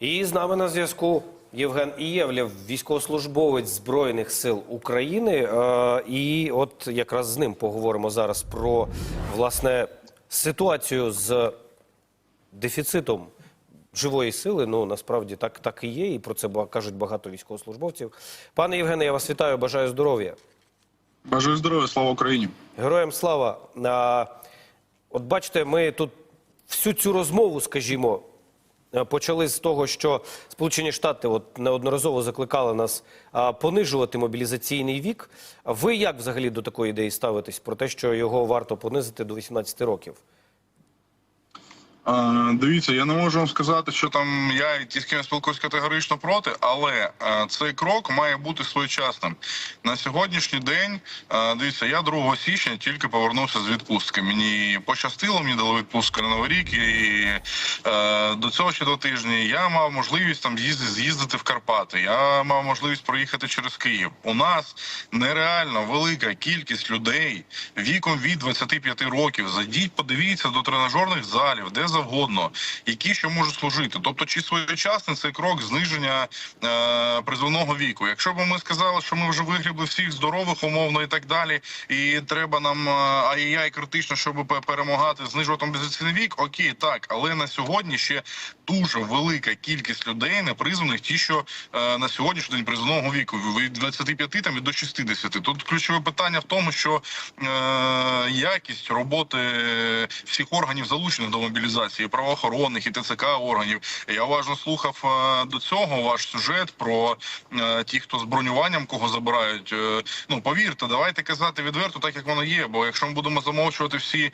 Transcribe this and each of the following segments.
І з нами на зв'язку Євген Ієвлєв, військовослужбовець Збройних сил України. Е, І от якраз з ним поговоримо зараз про власне ситуацію з дефіцитом живої сили. Ну насправді так, так і є, і про це кажуть багато військовослужбовців. Пане Євгене, я вас вітаю, бажаю здоров'я. Бажаю здоров'я, слава Україні. Героям слава. От бачите, ми тут всю цю розмову, скажімо, почали з того, що Сполучені Штати от неодноразово закликали нас понижувати мобілізаційний вік. Ви як взагалі до такої ідеї ставитесь про те, що його варто понизити до 18 років? Дивіться, я не можу вам сказати, що там я ті, з ким спілкуюсь категорично проти, але е, цей крок має бути своєчасним. На сьогоднішній день, е, дивіться, я 2 січня тільки повернувся з відпустки. Мені пощастило, мені дали відпустку на Новий рік, і е, до цього ще до тижні я мав можливість там з'їздити, в Карпати. Я мав можливість проїхати через Київ. У нас нереально велика кількість людей віком від 25 років. Зайдіть, подивіться до тренажерних залів, де завгодно, які ще можуть служити. Тобто, чи своєчасний цей крок зниження е, призовного віку. Якщо б ми сказали, що ми вже вигрібли всіх здорових умовно і так далі, і треба нам е, ай-яй критично, щоб перемагати, знижувати мобілізаційний вік. Окей, так, але на сьогодні ще дуже велика кількість людей непризваних, ті, що е, на сьогоднішній день призовного віку від 25 там і до 60. Тут ключове питання в тому, що е, якість роботи всіх органів залучених до мобілізації, і правоохоронних і ТЦК органів. Я уважно слухав е, до цього ваш сюжет про е, ті, хто з бронюванням кого забирають. Е, ну повірте, давайте казати відверто, так як воно є. Бо якщо ми будемо замовчувати всі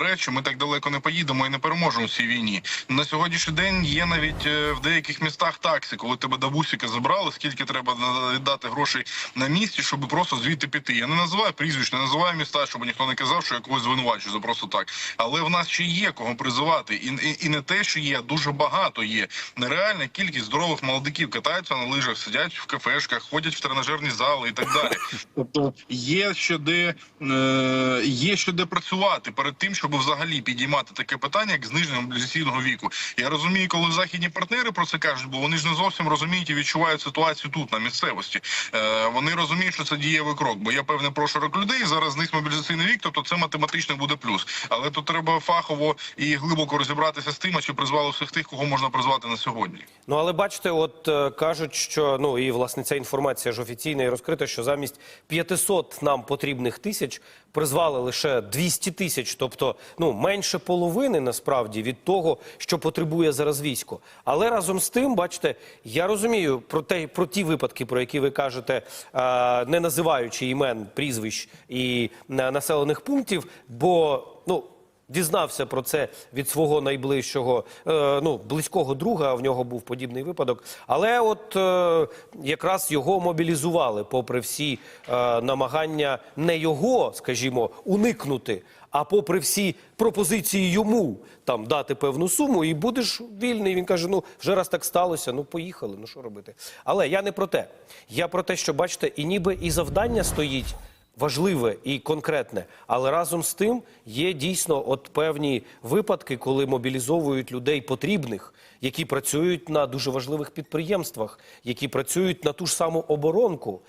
речі, ми так далеко не поїдемо і не переможемо в цій війні. На сьогоднішній день є навіть в деяких містах таксі, коли тебе до бусика забрали, скільки треба віддати грошей на місці, щоб просто звідти піти. Я не називаю прізвищ, не називаю міста, щоб ніхто не казав, що я когось звинувачую за просто так. Але в нас ще є кого призивати, і, і, і не те, що є, дуже багато є. Нереальна кількість здорових молодиків катаються на лижах, сидять в кафешках, ходять в тренажерні зали і так далі. Тобто є ще де е, є ще де працювати перед тим, щоб взагалі підіймати таке питання, як зниження мобілізаційного віку. Я розумію, коли західні партнери про це кажуть, бо вони ж не зовсім розуміють і відчувають ситуацію тут на місцевості. Е, вони розуміють, що це дієвий крок, бо є певний прошарок людей. Зараз знизь мобілізаційний вік, тобто це математично буде плюс. Але тут треба фахово і глибоко розібратися з тим, а чи призвали всіх тих, кого можна призвати на сьогодні. Ну але бачите, от е, кажуть, що ну і власне ця інформація ж офіційна і розкрита, що замість 500 нам потрібних тисяч призвали лише 200 тисяч, тобто ну менше половини насправді від того, що потребує зараз військо. Але разом з тим, бачите, я розумію про те, про ті випадки, про які ви кажете, е, не називаючи імен, прізвищ і е, населених пунктів, бо ну. Дізнався про це від свого найближчого, е, ну близького друга. В нього був подібний випадок. Але от е, якраз його мобілізували, попри всі е, намагання не його, скажімо, уникнути, а попри всі пропозиції йому там дати певну суму, і будеш вільний. Він каже: ну вже раз так сталося, ну поїхали. Ну що робити? Але я не про те. Я про те, що бачите, і ніби і завдання стоїть важливе і конкретне, але разом з тим є дійсно от певні випадки, коли мобілізовують людей потрібних, які працюють на дуже важливих підприємствах, які працюють на ту ж саму оборонку.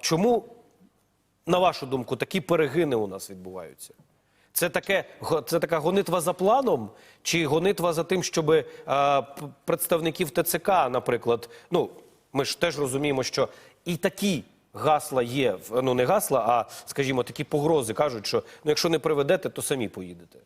Чому, на вашу думку, такі перегини у нас відбуваються? Це таке це така гонитва за планом, чи гонитва за тим, щоб представників ТЦК, наприклад, ну ми ж теж розуміємо, що і такі гасла є, ну не гасла, а скажімо, такі погрози кажуть, що ну якщо не приведете, то самі поїдете.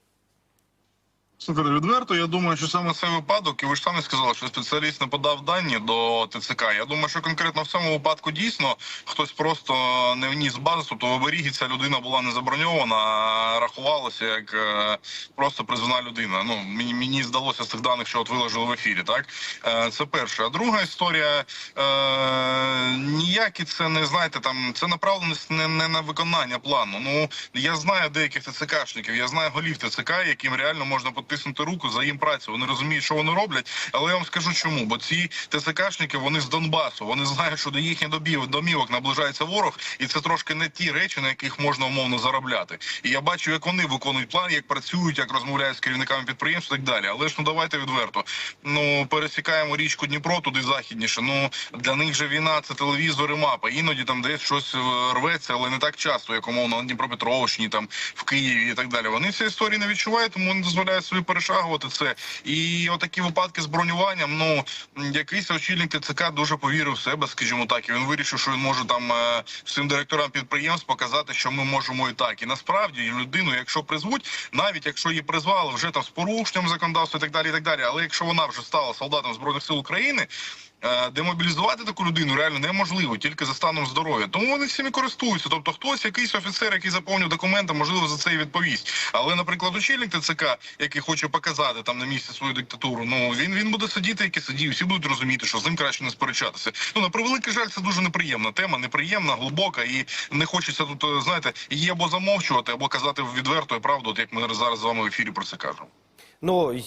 Слухайте, відверто, я думаю, що саме цей випадок, і ви ж самі сказали, що спеціаліст не подав дані до ТЦК. Я думаю, що конкретно в цьому випадку дійсно хтось просто не вніс базу, тобто в оберігі ця людина була не заброньована, а рахувалася як е, просто призвана людина. Ну мені мені здалося з тих даних, що от виложили в ефірі. Так Е, це перше. А друга історія е, ніякі це не знаєте, там це направленість не, не на виконання плану. Ну я знаю деяких ТЦКшників, я знаю голів ТЦК, яким реально можна тиснути руку за їм працю. Вони розуміють, що вони роблять. Але я вам скажу чому. Бо ці ТЦКшники вони з Донбасу. Вони знають, що до їхніх добів, домівок наближається ворог, і це трошки не ті речі, на яких можна умовно заробляти. І я бачу, як вони виконують план, як працюють, як розмовляють з керівниками підприємств і так далі. Але ж ну давайте відверто. Ну пересікаємо річку Дніпро туди західніше. Ну для них же війна це телевізори, мапи. Іноді там десь щось е, рветься, але не так часто, як умовно на Дніпропетровщині, там в Києві і так далі. Вони цієї історії не відчувають, тому не дозволяють собі перешагувати це. І отакі випадки з бронюванням. Ну якийсь очільник ТЦК дуже повірив в себе, скажімо так, і він вирішив, що він може там е, всім директорам підприємств показати, що ми можемо і так. І насправді людину, якщо призвуть, навіть якщо її призвали вже там з порушенням законодавства і так далі, і так далі. Але якщо вона вже стала солдатом збройних сил України. Е, Демобілізувати таку людину реально неможливо тільки за станом здоров'я. Тому вони всіми користуються. Тобто, хтось, якийсь офіцер, який заповнює документи, можливо, за це і відповість. Але, наприклад, очільник ТЦК, який хоче показати там на місці свою диктатуру, ну він він буде сидіти, як і сидів. Всі будуть розуміти, що з ним краще не сперечатися. Ну на превеликий жаль, це дуже неприємна тема, неприємна, глибока, і не хочеться тут, е, знаєте, її або замовчувати, або казати відверто і правду, от як ми зараз з вами в ефірі про це кажемо. Ну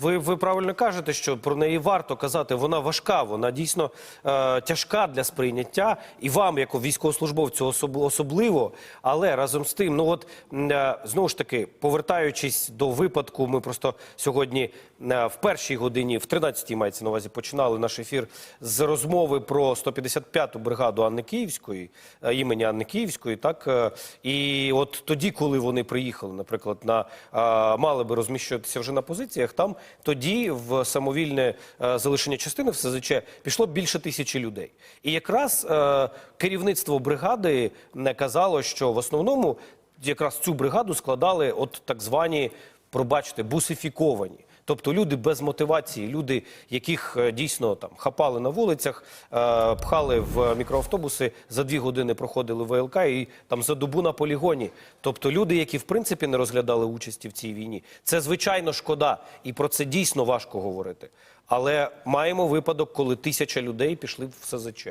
ви, ви правильно кажете, що про неї варто казати. Вона важка, вона дійсно е, тяжка для сприйняття, і вам, як військовослужбовцю, особ, особливо. Але разом з тим, ну от е, знову ж таки, повертаючись до випадку, ми просто сьогодні е, в першій годині, в 13-й мається на увазі, починали наш ефір з розмови про 155-ту бригаду Анни Київської, е, імені Анни Київської. Так е, і от тоді, коли вони приїхали, наприклад, на е, мали би розміщуватися вже на позиціях, там тоді в самовільне е, залишення частини в СЗЧ пішло більше тисячі людей. І якраз е, керівництво бригади не казало, що в основному якраз цю бригаду складали от так звані, пробачте, бусифіковані. Тобто люди без мотивації, люди, яких е, дійсно там хапали на вулицях, е, пхали в мікроавтобуси, за дві години проходили ВЛК і там за добу на полігоні. Тобто люди, які в принципі не розглядали участі в цій війні. Це звичайно шкода, і про це дійсно важко говорити. Але маємо випадок, коли тисяча людей пішли в СЗЧ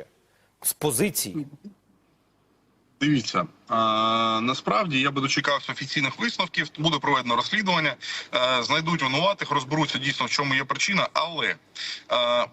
з позиції. Дивіться, насправді я би дочекався офіційних висновків. Буде проведено розслідування, е, знайдуть винуватих, розберуться дійсно в чому є причина. Але е,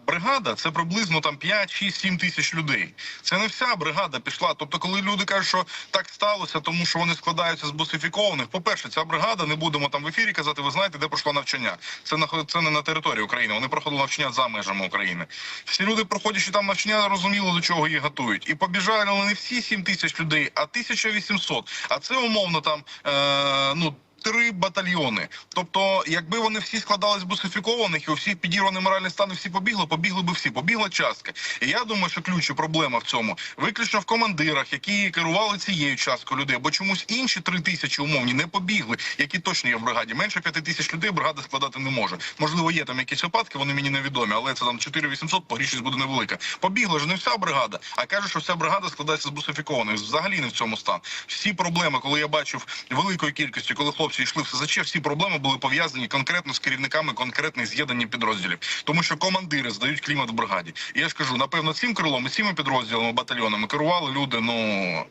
бригада це приблизно там 5, 6, 7 тисяч людей. Це не вся бригада пішла. Тобто, коли люди кажуть, що так сталося, тому що вони складаються з бусифікованих. По перше, ця бригада не будемо там в ефірі казати. Ви знаєте, де пройшло навчання. Це на це не на території України. Вони проходили навчання за межами України. Всі люди, проходячи там навчання, розуміли до чого їх готують. І побіжали не всі 7 тисяч людей, а 1800. А це умовно там е, ну. Три батальйони. Тобто, якби вони всі складались бусифікованих і у всіх підірваний моральний стан, всі побігли, побігли би всі, побігла частка. І я думаю, що ключ і проблема в цьому виключно в командирах, які керували цією часткою людей, бо чомусь інші три тисячі умовні не побігли, які точно є в бригаді. Менше п'яти тисяч людей бригада складати не може. Можливо, є там якісь випадки, вони мені невідомі, але це там 4800, погрішність буде невелика. Побігла ж не вся бригада, а кажуть, що вся бригада складається з бусифікованих. Взагалі не в цьому стан. Всі проблеми, коли я бачив великої кількості, коли хлопці йшли в СЗЧ, всі проблеми були пов'язані конкретно з керівниками конкретних з'єднань підрозділів, тому що командири здають клімат в бригаді. І я ж кажу, напевно, цим крилом і цими підрозділами, батальйонами керували люди. Ну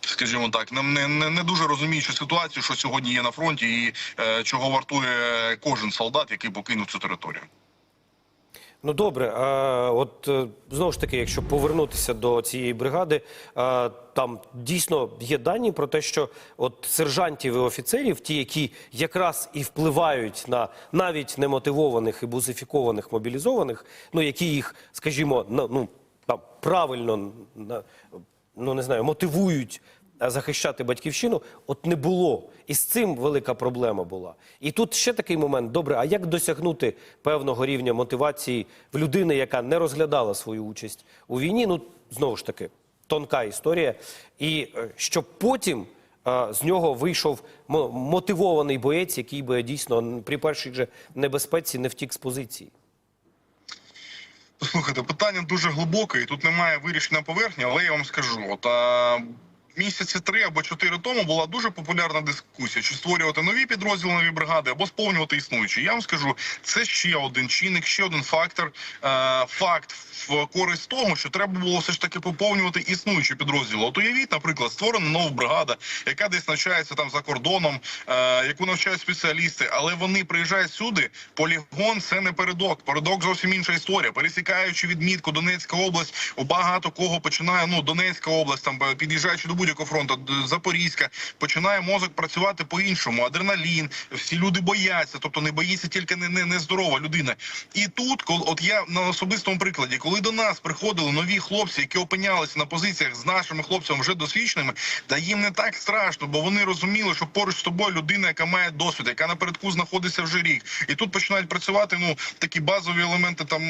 скажімо так, не, не, не дуже розуміючи ситуацію, що сьогодні є на фронті, і е, чого вартує кожен солдат, який покинув цю територію. Ну добре, а от е, знову ж таки, якщо повернутися до цієї бригади, е, там дійсно є дані про те, що от сержантів і офіцерів, ті, які якраз і впливають на навіть немотивованих і бузифікованих мобілізованих, ну які їх, скажімо, на- ну там правильно на- ну не знаю, мотивують а, захищати батьківщину, от не було. І з цим велика проблема була. І тут ще такий момент: добре, а як досягнути певного рівня мотивації в людини, яка не розглядала свою участь у війні? Ну знову ж таки, тонка історія. І е, щоб потім. е, З нього вийшов мотивований боєць, який би дійсно при першій же небезпеці не втік з позиції. Слухайте, питання дуже глибоке, і тут немає вирішення поверхні, але я вам скажу: от а, Місяці три або чотири тому була дуже популярна дискусія: чи створювати нові підрозділи, нові бригади, або сповнювати існуючі. Я вам скажу, це ще один чинник, ще один фактор, е, факт в користь того, що треба було все ж таки поповнювати існуючі підрозділи. От уявіть, наприклад, створена нова бригада, яка десь навчається там за кордоном, е, яку навчають спеціалісти, але вони приїжджають сюди. Полігон це не передок. Передок зовсім інша історія. Пересікаючи відмітку Донецька область, у багато кого починає ну Донецька область, там е, під'їжджаючи до будь-якого фронту, Запорізька, починає мозок працювати по-іншому. Адреналін, всі люди бояться, тобто не боїться тільки не, не, людина. І тут, коли от я на особистому прикладі, коли до нас приходили нові хлопці, які опинялися на позиціях з нашими хлопцями вже досвідченими, та їм не так страшно, бо вони розуміли, що поруч з тобою людина, яка має досвід, яка напередку знаходиться вже рік, і тут починають працювати ну такі базові елементи там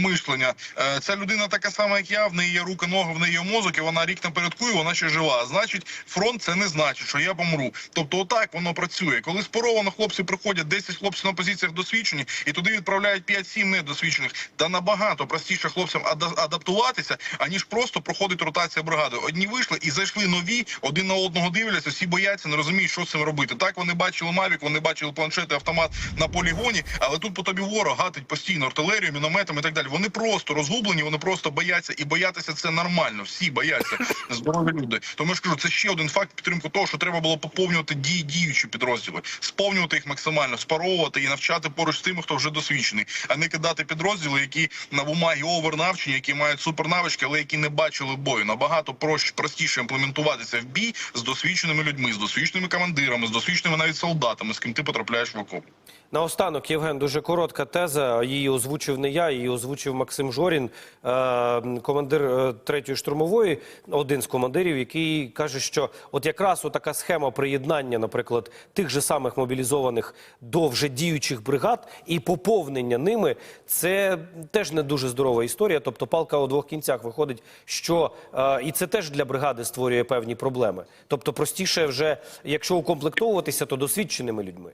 мишлення. Е, Ця людина така сама, як я, в неї є руки, ноги, в неї є мозок, і вона рік напередку, і вона ще жива. Значить, фронт це не значить, що я помру. Тобто, отак воно працює. Коли споровано хлопці приходять, 10 хлопців на позиціях досвідчені, і туди відправляють 5-7 недосвідчених, та набагато простіше хлопцям ада- адаптуватися, аніж просто проходить ротація бригади. Одні вийшли і зайшли нові, один на одного дивляться, всі бояться, не розуміють, що з цим робити. Так вони бачили Мавік, вони бачили планшети, автомат на полігоні, але тут по тобі ворог гатить постійно артилерію, мінометами і так далі. Вони просто розгублені, вони просто бояться, і боятися це нормально. Всі бояться здорові люди. Тому я ж кажу, це ще один факт підтримки того, що треба було поповнювати дії діючі підрозділи, сповнювати їх максимально, спаровувати і навчати поруч з тими, хто вже досвідчений, а не кидати підрозділи, які на бумагі овернавчені, які мають супернавички, але які не бачили бою. Набагато проще простіше імплементуватися в бій з досвідченими людьми, з досвідченими командирами, з досвідченими навіть солдатами, з ким ти потрапляєш в окоп. Наостанок, Євген, дуже коротка теза. Її озвучив не я, її озвучив Максим Жорін, е, командир е, третьої штурмової, один з командирів, який каже, що от якраз така схема приєднання, наприклад, тих же самих мобілізованих до вже діючих бригад і поповнення ними, це теж не дуже здорова історія. Тобто палка у двох кінцях виходить, що е, і це теж для бригади створює певні проблеми. Тобто, простіше вже, якщо укомплектовуватися, то досвідченими людьми.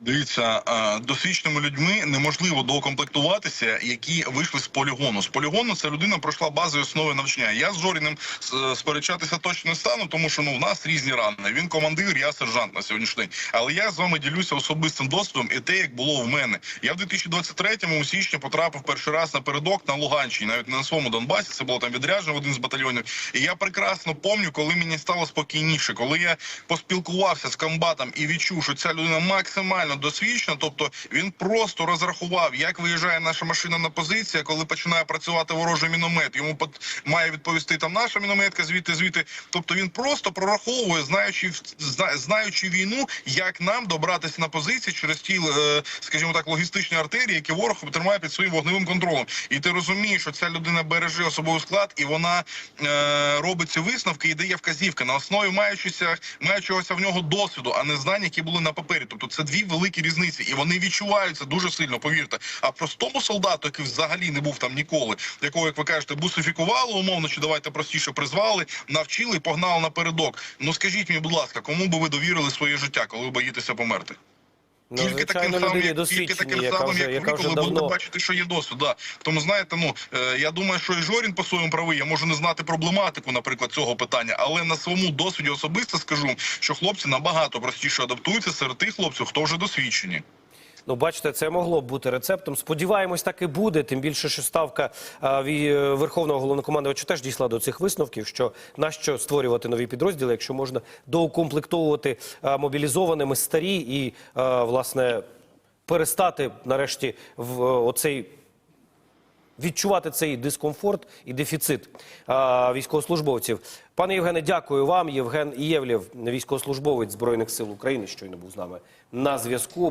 Дивіться, е, досвідченими людьми неможливо доукомплектуватися, які вийшли з полігону. З полігону ця людина пройшла базові основи навчання. Я з Жоріним сперечатися точно не стану, тому що ну в нас різні рани. Він командир, я сержант на сьогоднішній день. Але я з вами ділюся особистим досвідом і те, як було в мене. Я в 2023-му у січні потрапив перший раз на передок на Луганщині, навіть не на своєму Донбасі. Це було там відряджено в один з батальйонів. І я прекрасно пам'ятаю, коли мені стало спокійніше, коли я поспілкувався з комбатом і відчув, що ця людина максимально досвідчена, тобто він просто розрахував, як виїжджає наша машина на позицію, коли починає працювати ворожий міномет. Йому має відповісти там наша мінометка, звідти, звідти. Тобто він просто прораховує, знаючи знаючи війну, як нам добратися на позиції через ті, е, скажімо так, логістичні артерії, які ворог тримає під своїм вогневим контролем. І ти розумієш, що ця людина береже особовий склад, і вона е, робить ці висновки і дає вказівки на основі маючися, маючогося в нього досвіду, а не знань, які були на папері. Тобто це дві великі різниці, і вони відчуваються дуже сильно. Повірте. А простому солдату, який взагалі не був там ніколи, якого, як ви кажете, бусифікували умовно, чи давайте простіше призвали, навчили і погнали напередок. Ну скажіть мені, будь ласка, кому би ви довірили своє життя, коли ви боїтеся померти? Ну, тільки таким самим, як, тільки таким яка самим, вже, як ви, коли будете давно бачити, що є досвід. Да. Тому знаєте, ну е, я думаю, що і Жорін по своєму правий, я можу не знати проблематику, наприклад, цього питання, але на своєму досвіді особисто скажу, що хлопці набагато простіше адаптуються серед тих хлопців, хто вже досвідчені. Ну, бачите, це могло б бути рецептом. Сподіваємось, так і буде. Тим більше, що ставка а, е, верховного головнокомандувача теж дійшла до цих висновків. Що нащо створювати нові підрозділи, якщо можна доукомплектовувати мобілізованими старі і власне перестати нарешті в е, оцей. Відчувати цей дискомфорт і дефіцит а, військовослужбовців. Пане Євгене, дякую вам. Євген Євлєв, військовослужбовець Збройних сил України, щойно був з нами на зв'язку.